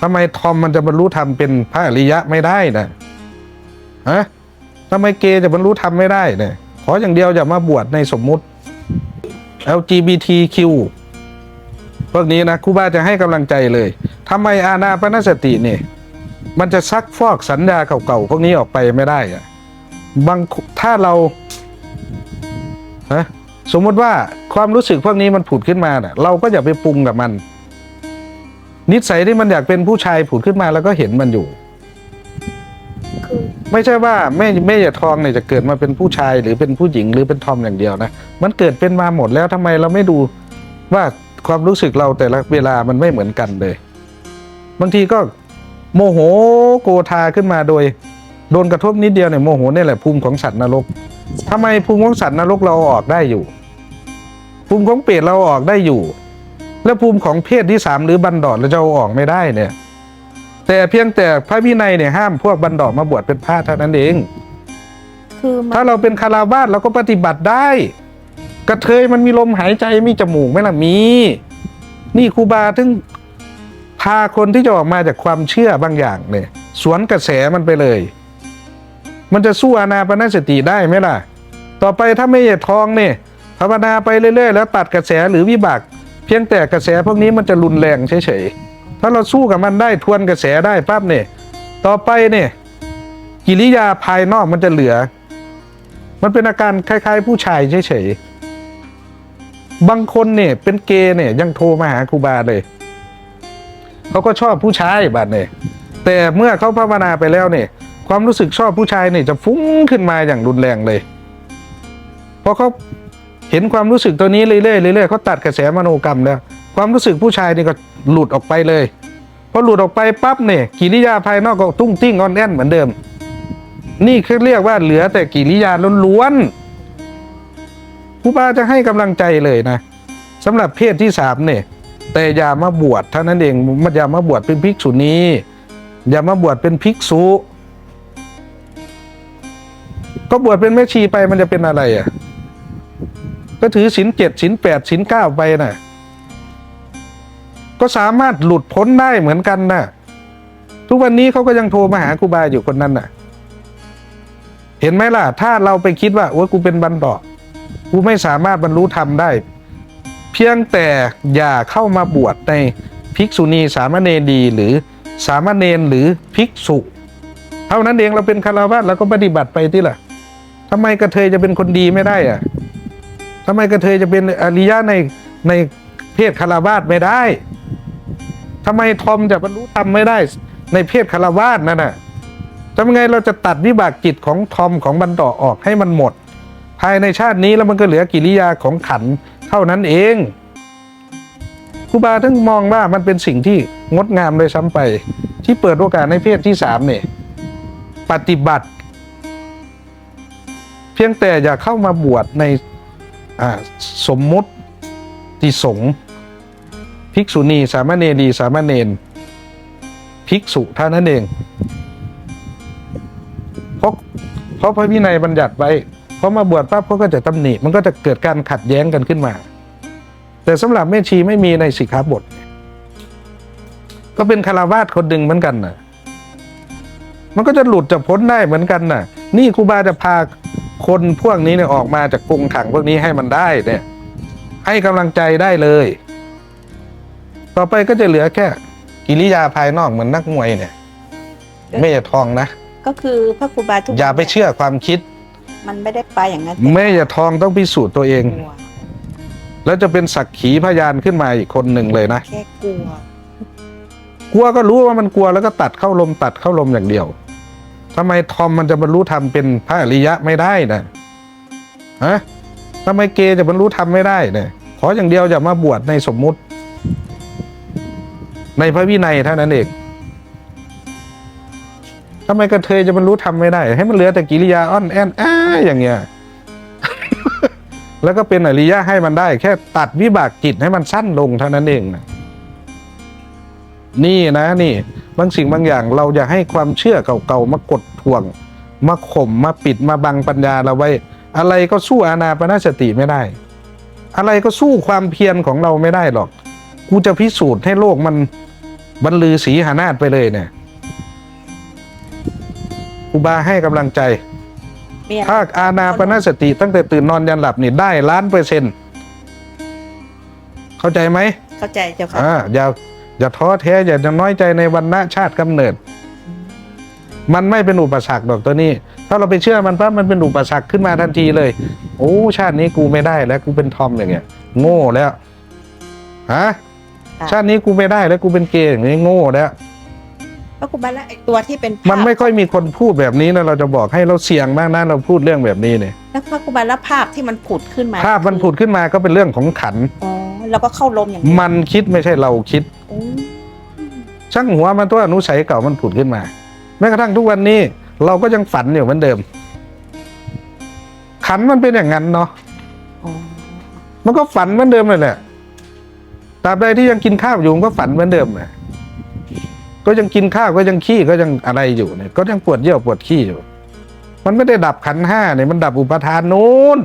ทำไมทอมมันจะบรรลุธรรมเป็นพระอริยะไม่ได้นะฮะทำไมเกย์จะบรรลุธรรมไม่ได้เนี่ยขออย่างเดียวอย่ามาบวชในสมมุติ LGBTQ พวกนี้นะครูบาจะให้กำลังใจเลย ทำไมอาณาปณสติเนี่ย มันจะซักฟอกสัญญาเก่าๆ พวกนี้ออกไปไม่ได้อะบางถ้าเราฮะสมมติว่าความรู้สึกพวกนี้มันผุดขึ้นมาเน่ะ เราก็อย่าไปปรุงกับมัน นิสัยที่มันอยากเป็นผู้ชายผุดขึ้นมาแล้วก็เห็นมันอยู่ คือไม่ใช่ว่าแม่แม่อย่าทองเนี่ยจะเกิดมาเป็นผู้ชายหรือเป็นผู้หญิงหรือเป็นทอมอย่างเดียวนะมันเกิดเป็นมาหมดแล้วทำไมเราไม่ดูว่าความรู้สึกเราแต่ละเวลามันไม่เหมือนกันเลย บางทีก็โมโหโกธาขึ้นมาโดยโดนกระทบนิดเดียวเนี่ยโมโหนี่แหละภูมิของสัตว์นรกทำไมภูมิของสัตว์นรกเราออกได้อยู่ ภูมิของเปรตเราออกได้อยู่ แล้วภูมิของเพศที่สามหรือบันดอดเราจะเอาออกไม่ได้เนี่ย แต่เพียงแต่พระวินัยเนี่ยห้ามพวกบันดอดมาบวชเป็นพระเท่านั้นเอง คือมัถ้านเราเป็นคาราวาสเราก็ปฏิบัติได้ กระเทยมันมีลมหายใจมีจมูกไหมล่ะมี นี่ครูบาถึงพาคนที่จะออกมาจากความเชื่อบางอย่างเนี่ย สวนกระแสมันไปเลย มันจะสู้อานาปนสติได้ไหมล่ะ ต่อไปถ้าไม่เหยียดทองเนี่ยภาวนาไปเรื่อยๆ แล้วตัดกระแสหรือวิบาก เพียงแต่กระแสพวกนี้มันจะรุนแรงเฉยๆ ถ้าเราสู้กับมันได้ทวนกระแสได้ปั๊บเนี่ย ต่อไปเนี่ยกิริยาภายนอกมันจะเหลือ มันเป็นอาการคล้ายๆ ผู้ชายเฉยๆ บางคนเนี่ยเป็นเกย์เนี่ยยังโทรมาหาครูบาเลย เขาก็ชอบผู้ชายบัดเนี่ยแต่เมื่อเขาภาวนาไปแล้วเนี่ย ความรู้สึกชอบผู้ชายเนี่ยจะฟุ้งขึ้นมาอย่างรุนแรงเลย เพราะเขา เห็นความรู้สึกตัวนี้เรื่อยๆเรื่อยๆเขาตัดกระแสมโนกรรมแล้ว ความรู้สึกผู้ชายนี่ก็หลุดออกไปเลยพอหลุดออกไปปั๊บเนี่ยกิริยาภายนอกก็ตุ้งติ้งอ่อนแอนเหมือนเดิม นี่คือเรียกว่าเหลือแต่กิริยาล้วนๆครูบาจะให้กำลังใจเลยนะสำหรับเพศที่สามเนี่ยแต่อย่ามาบวชเท่านั้นเองมันอย่ามาบวชเป็นภิกษุณีอย่ามาบวชเป็นภิกษุก็บวชเป็นแม่ชีไปมันจะเป็นอะไรอะ ก็ถือศีลเจ็ดศีลแปดศีลเก้าไปน่ะก็สามารถหลุดพ้นได้เหมือนกันน่ะ ทุกวันนี้เขาก็ยังโทรมาหาครูบาอยู่คนนั้นน่ะ เห็นไหมล่ะ ถ้าเราไปคิดว่าโอ้กูเป็นบันดอกกูไม่สามารถบรรลุธรรมได้ เพียงแต่อย่าเข้ามาบวชในภิกษุณีสามเณรีหรือสามเณรหรือภิกษุ เท่านั้นเองเราเป็นคารวะเราก็ปฏิบัติไปที่ล่ะทำไมกระเทยจะเป็นคนดีไม่ได้อะ ทำไมกระเทยจะเป็นอริยะในในเพศคารวาสไม่ได้ทำไมทอมจะบรรลุธรรมไม่ได้ ในเพศคารวาสนั่นน่ะทำไงเราจะตัดวิบากจิตของทอมของบันดอออกให้มันหมด ภายในชาตินี้แล้วมันก็เหลือกิริยาของขันเท่านั้นเองครูบาถึงมองว่ามันเป็นสิ่งที่งดงามเลยซ้ำไป ที่เปิดโอกาสในเพศที่สามเนี่ยปฏิบัติ เพียงแต่อย่าเข้ามาบวชใน สมมุติที่สงฆ์ภิกษุณีสามเณรีสามเณรภิกษุท่านั้นเองเพราะเพราะพระวินัยบัญญัติไว้พอมาบวชปั๊บเขาก็จะตำหนิ มันก็จะเกิดการขัดแย้งกันขึ้นมา แต่สำหรับแม่ชีไม่มีในสิกขาบท ก็เป็นคารวาสคนหนึ่งเหมือนกันน่ะมันก็จะหลุดจะพ้นได้เหมือนกันน่ะ นี่ครูบาจะพา คนพวกนี้เนี่ยออกมาจากกรงขังพวกนี้ให้มันได้เนี่ย ให้กำลังใจได้เลย ต่อไปก็จะเหลือแค่กิริยาภายนอกเหมือนนักมวยเนี่ย ไม่อย่าทองนะ ก็คือพระครูบาทุกอย่าไปเชื่อความคิด มันไม่ได้ไปอย่างนั้นแม่อย่าทองต้องพิสูจน์ตัวเองกลัวแล้วจะเป็นสักขีพยานขึ้นมาอีกคนหนึ่งเลยนะแค่กลัว กลัวก็รู้ว่ามันกลัวแล้วก็ตัดเข้าลมตัดเข้าลมอย่างเดียว ทำไมทอมมันจะบรรลุธรรมเป็นพระอริยะไม่ได้นะฮะทำไมเกย์จะบรรลุธรรมไม่ได้เนี่ยขออย่างเดียวอย่ามาบวชในสมมุติ ในพระวินัยเท่านั้นเองทำไมกระเทยจะบรรลุธรรมไม่ได้ ให้มันเหลือแต่กิริยาอ้อนแอนอ้าอย่างเงี้ยแล้วก็เป็นอริยะให้มันได้ แค่ตัดวิบากจิตให้มันสั้นลงเท่านั้นเองนะ นี่นะนี่บางสิ่งบางอย่างเราอย่าให้ความเชื่อเก่าๆมากดทวง มาข่มมาปิดมาบังปัญญาเราไว้ อะไรก็สู้อานาปนาสติไม่ได้ อะไรก็สู้ความเพียรของเราไม่ได้หรอก กูจะพิสูจน์ให้โลกมันบรรลือศรีหานาฏไปเลยเนี่ยครูบาให้กำลังใจมีอะไรภาคอาณาปณสติ ตั้งแต่ตื่นนอนยันหลับนี่ได้ล้านเปอร์เซ็นต์เข้าใจไหมเข้าใจเจ้าค่ะอ่าอย่า อย่าท้อแท้อย่าจะน้อยใจในวันณะชาติกำเนิด มันไม่เป็นอุปสรรคดอกตัวนี้ ถ้าเราไปเชื่อมันปั๊บมันเป็นอุปสรรคขึ้นมาทันทีเลย โอ้ชาตินี้กูไม่ได้แล้วกูเป็นทอมอย่างเงี้ย โง่แล้วฮะค่ะชาตินี้กูไม่ได้แล้วกูเป็นเกย์อย่างนี้โง่แล้วพระครูบาแล้วไอ้ตัวที่เป็นภาพมันไม่ค่อยมีคนพูดแบบนี้นะเราจะบอกให้เราเสี่ยงมากนะเราพูดเรื่องแบบนี้เนี่ยแล้วพระครูบาแล้วภาพที่มันผุดขึ้นมา ภาพมันผุดขึ้นมาก็เป็นเรื่องของขันอ๋อแล้วก็เข้าลมอย่างนี้มันคิดไม่ใช่เราคิดโอ้ ช่างหัวมันตัวอนุสัยเก่ามันผุดขึ้นมา แม้กระทั่งทุกวันนี้ เราก็ยังฝันอยู่เหมือนเดิม ขันมันเป็นอย่างนั้นเนาะมันก็ฝันเหมือนเดิมเลยแหละตราบใดที่ยังกินข้าวอยู่มันก็ฝันเหมือนเดิมแหละก็ยังกินข้าวก็ยังขี้ก็ยังอะไรอยู่เนี่ยก็ยังปวดเยี่ยวปวดขี้อยู่ มันไม่ได้ดับขันห้าเนี่ยมันดับอุปทานนู้น